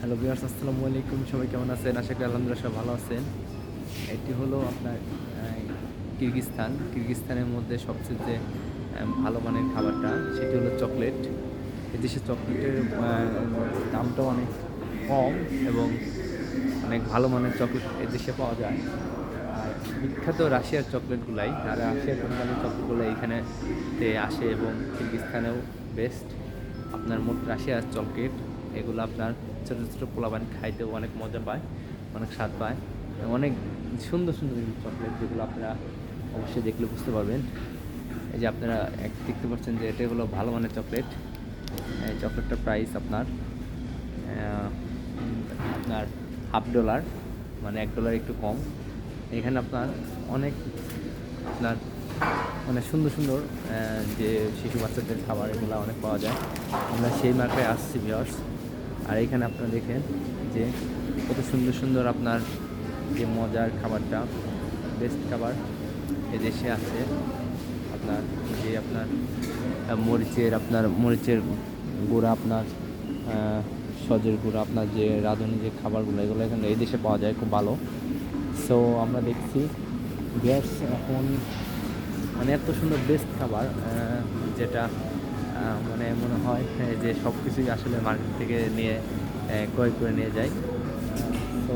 Hello বিয়ার্স আসসালামু আলাইকুম। সবাই কেমন আছেন? আশা করি আলহামদুলিল্লাহ সব ভালো আছেন। এটি হলো আপনার কিরগিস্তান কিরগিস্তানের মধ্যে সবচেয়ে ভালো মানের খাবারটা সেটি হলো চকলেট। এদেশে চকলেটের আহ, দামটাও অনেক কম এবং অনেক ভালো মানের চকলেট এদেশে পাওয়া যায়। আর বিখ্যাত রাশিয়ার চকলেটগুলাই আর রাশিয়ার কোম্পানির চকলেটগুলো এইখানে তে আসে এবং কিরগিস্তানেও বেস্ট আপনার মোট রাশিয়ার চকলেট। এগুলো আপনার ছোটো ছোটো পোলাবান খাইতেও অনেক মজা পায়, অনেক স্বাদ পায়। অনেক সুন্দর সুন্দর চকলেট যেগুলো আপনারা অবশ্যই দেখলে বুঝতে পারবেন। এই যে আপনারা এক দেখতে পাচ্ছেন যে এটা হলো ভালো মানের চকলেট এই চকলেটটার প্রাইস আপনার আপনার হাফ ডলার মানে এক ডলার একটু কম। এখানে আপনার অনেক আপনার মানে সুন্দর সুন্দর যে শিশু বাচ্চাদের খাবার এগুলো অনেক পাওয়া যায়। আমরা সেই মার্কে আসছি ভিওর্স আর এখানে আপনারা দেখেন যে কত সুন্দর সুন্দর আপনার যে মজার খাবারটা বেস্ট খাবার এ দেশে আছে। আপনার যে আপনার মরিচের আপনার, মরিচের গুঁড়া আপনার সজের গুঁড়া, আপনার যে রাঁধুনি যে খাবারগুলো, এগুলো এখানে এই দেশে পাওয়া যায়, খুব ভালো। সো আমরা দেখছি গ্যাস এখন মানে এত সুন্দর বেস্ট খাবার যেটা মানে মনে হয় যে সব কিছুই আসলে মার্কেট থেকে নিয়ে ক্রয় করে নিয়ে যায়। তো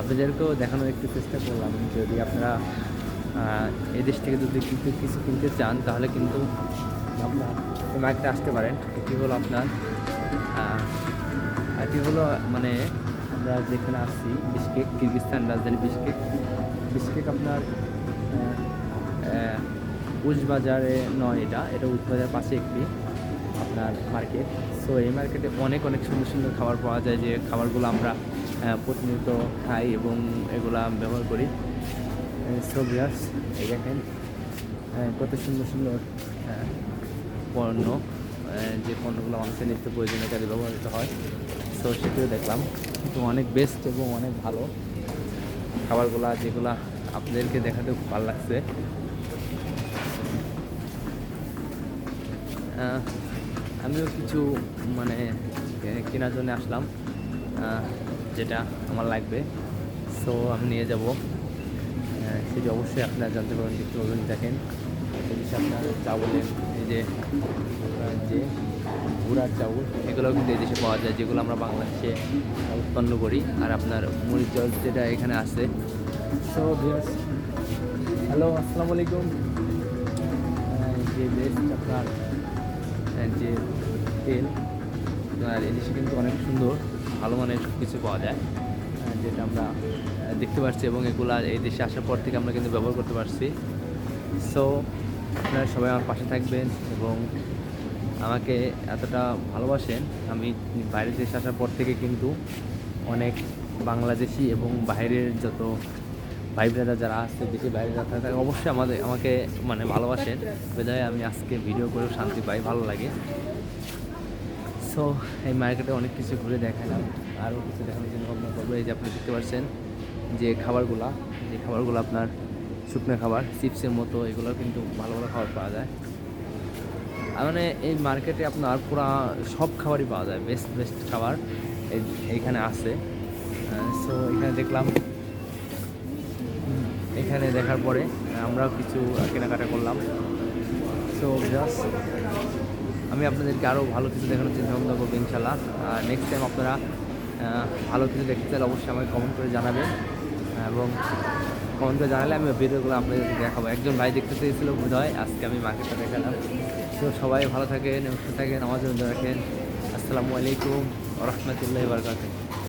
আপনাদেরকেও দেখানোর একটু চেষ্টা করলাম, যদি আপনারা এদেশ থেকে যদি কিছু কিছু কিনতে চান, তাহলে কিন্তু আপনার মার্কেটে আসতে পারেন। এটি হলো আপনার এটি হলো মানে আমরা যেখানে আসছি বিশকেক কিরগিস্তান রাজধানী বিশকেক বিশকেক আপনার উজবাজারে নয় এটা এটা উজবাজার পাশে একটি আপনার মার্কেট সো এই মার্কেটে অনেক অনেক সুন্দর সুন্দর খাবার পাওয়া যায় যে খাবারগুলো আমরা প্রতিনিয়ত খাই এবং এগুলা ব্যবহার করি। সো বিয়ার্স এই দেখেন কত সুন্দর সুন্দর পণ্য যে পণ্যগুলো মানুষের নিত্য প্রয়োজনীয় কাজে ব্যবহৃত হয়। সো সেটিও দেখলাম। তো অনেক বেস্ট এবং অনেক ভালো খাবারগুলা যেগুলা আপনাদেরকে দেখাতে খুব ভালো লাগছে। আমিও কিছু মানে কেনার জন্য আসলাম যেটা আমার লাগবে। সো আমি নিয়ে যাব। সেটি অবশ্যই আপনারা জানতে পারবেন দেখতে পারবেন দেখেন। এই যে আপনার চাউলের, এই যে যে গুড়ার চাউল, এগুলোও কিন্তু এই দেশে পাওয়া যায়, যেগুলো আমরা বাংলাদেশে উৎপন্ন করি। আর আপনার মুড়ির জল যেটা এখানে আছে। সো ভিউয়ার্স হ্যালো আসসালামু আলাইকুম। যে আপনার যে তেল, আর এদেশে কিন্তু অনেক সুন্দর, ভালো মানের কিছু পাওয়া যায় যেটা আমরা দেখতে পাচ্ছি এবং এগুলা এই দেশে আসার পর থেকে আমরা কিন্তু ব্যবহার করতে পারছি। সো আপনারা সবাই আমার পাশে থাকবেন এবং আমাকে এতটা ভালোবাসেন, আমি বাইরের দেশে আসার পর থেকে কিন্তু অনেক বাংলাদেশি এবং বাইরের যত ভাই ব্রাদার যারা আছে দেশে বাইরে যারা থাকে অবশ্যই আমাদের, আমাকে মানে ভালোবাসেন। বিধায় আমি আজকে ভিডিও করেও শান্তি পাই, ভালো লাগে। সো এই মার্কেটে অনেক কিছু ঘুরে দেখালাম, আরও কিছু দেখানোর জন্য ভাবনা করব এই যে আপনি দেখতে পাচ্ছেন যে খাবারগুলা, যে খাবারগুলো আপনার শুকনো খাবার, চিপসের মতো এগুলো কিন্তু ভালো ভালো খাবার পাওয়া যায়। মানে এই মার্কেটে আপনার পুরা সব খাবারই পাওয়া যায় বেস্ট বেস্ট খাবার এই- এইখানে আছে। সো এখানে দেখলাম এখানে দেখার পরে আমরাও কিছু কেনাকাটা করলাম। সো জাস্ট আমি আপনাদেরকে আরও ভালো কিছু দেখানোর চিন্তা ভাবনা করব ইনশাল্লাহ নেক্সট টাইম আপনারা ভালো কিছু দেখতে চাইলে অবশ্যই আমাকে কমেন্ট করে জানাবেন। এবং কমেন্ট করে জানালে আমি ভিডিওগুলো আপনাদেরকে দেখাবো। একজন ভাই দেখতে চেয়েছিল বোধ হয় আজকে আমি মার্কেটটা দেখালাম। তো সবাই ভালো থাকেন, সুস্থ থাকেন আমার জন্য রাখেন। আসসালামু আলাইকুম রহমতুল্লাহ বারকাত